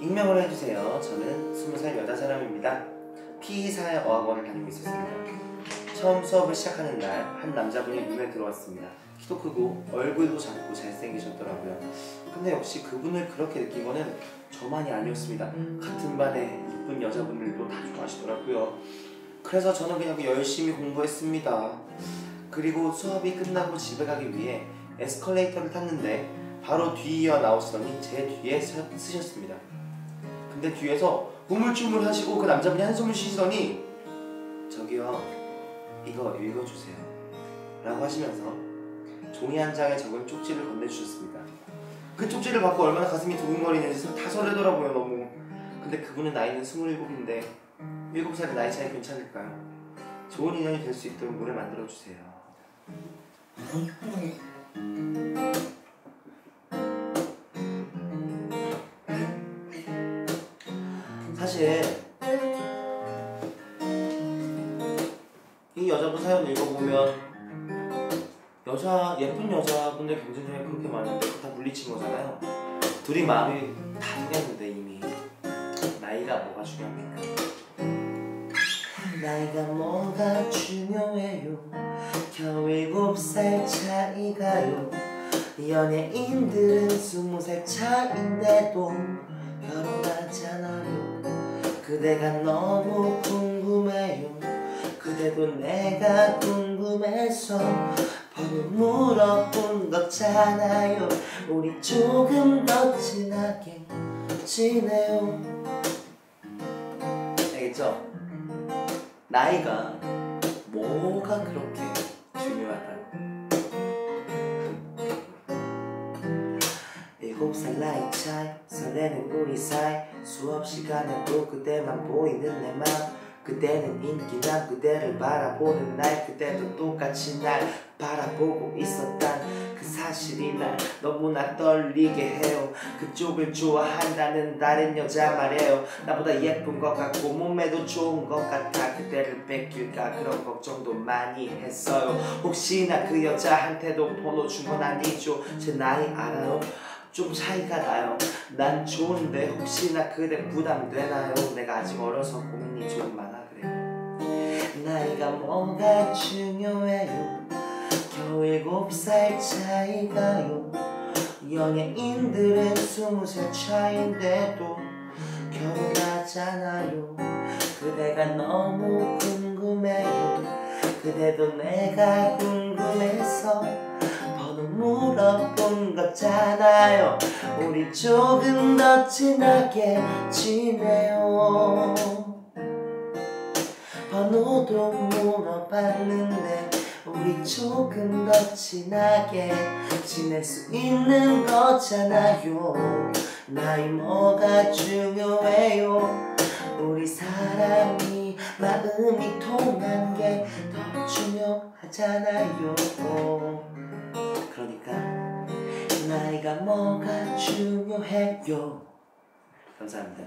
익명을 해주세요. 저는 20살 여자 사람입니다. P사의 어학원을 다니고 있었습니다. 처음 수업을 시작하는 날 한 남자분이 눈에 들어왔습니다. 키도 크고 얼굴도 작고 잘생기셨더라고요. 근데 역시 그분을 그렇게 느낀 거는 저만이 아니었습니다. 같은 반에 이쁜 여자분들도 다 좋아하시더라고요. 그래서 저는 그냥 열심히 공부했습니다. 그리고 수업이 끝나고 집에 가기 위해 에스컬레이터를 탔는데 바로 뒤 이어 나오시더니 제 뒤에 서, 쓰셨습니다. 근데 뒤에서 우물쭈물 하시고 그 남자분이 한숨을 쉬시더니 저기요 이거 읽어주세요 라고 하시면서 종이 한 장에 적은 쪽지를 건네주셨습니다. 그 쪽지를 받고 얼마나 가슴이 두근거리는지 다 설레더라고요 너무 근데 그분은 나이는 27인데 7살의 나이 차이 괜찮을까요? 좋은 인연이 될 수 있도록 노래 만들어주세요 사실 이 여자분 사연 읽어보면 여자 예쁜 여자분들 경쟁률이 그렇게 많은데 다 물리친 거잖아요. 둘이 마음이 다르겠는데 이미. 나이가 뭐가 중요합니까? 나이가 뭐가 중요해요? 겨우 일곱 살 차이가요? 연예인들은 스무 살 차인데도 결혼하잖아요. 그대가 너무 궁금해요. 그대도 내가 궁금해서 번호 물어본 거잖아요. 우리 조금 더 진하게 지내요. 알겠죠? 나이가 뭐가 그렇게 중요하다고? 일곱 살 나이 설레는 우리 사이 수업 시간에도 그대만 보이는 내 맘 그대는 인기난 그대를 바라보는 날 그대도 똑같이 날 바라보고 있었단 그 사실이 날 너무나 떨리게 해요. 그쪽을 좋아한다는 다른 여자 말이에요. 나보다 예쁜 것 같고 몸매도 좋은 것 같아 그대를 뺏길까 그런 걱정도 많이 했어요. 혹시나 그 여자한테도 번호 준 건 아니죠. 제 나이 알아요 좀 차이가 나요. 난 좋은데 혹시나 그대 부담되나요? 내가 아직 어려서 고민이 좀 많아 그래요 나이가 뭐가 중요해요? 겨우 일곱 살 차이가요? 연예인들은 스무 살 차인데도 결혼하잖아요. 그대가 너무 궁금해요. 그대도 내가 궁금해서 거잖아요. 우리 조금 더 진하게 지내요. 번호도 물어봤는데 우리 조금 더 진하게 지낼 수 있는 거잖아요. 나이 뭐가 중요해요? 우리 사람이 마음이 통한 게 더 중요하잖아요 나이가 뭐가 중요해요? 감사합니다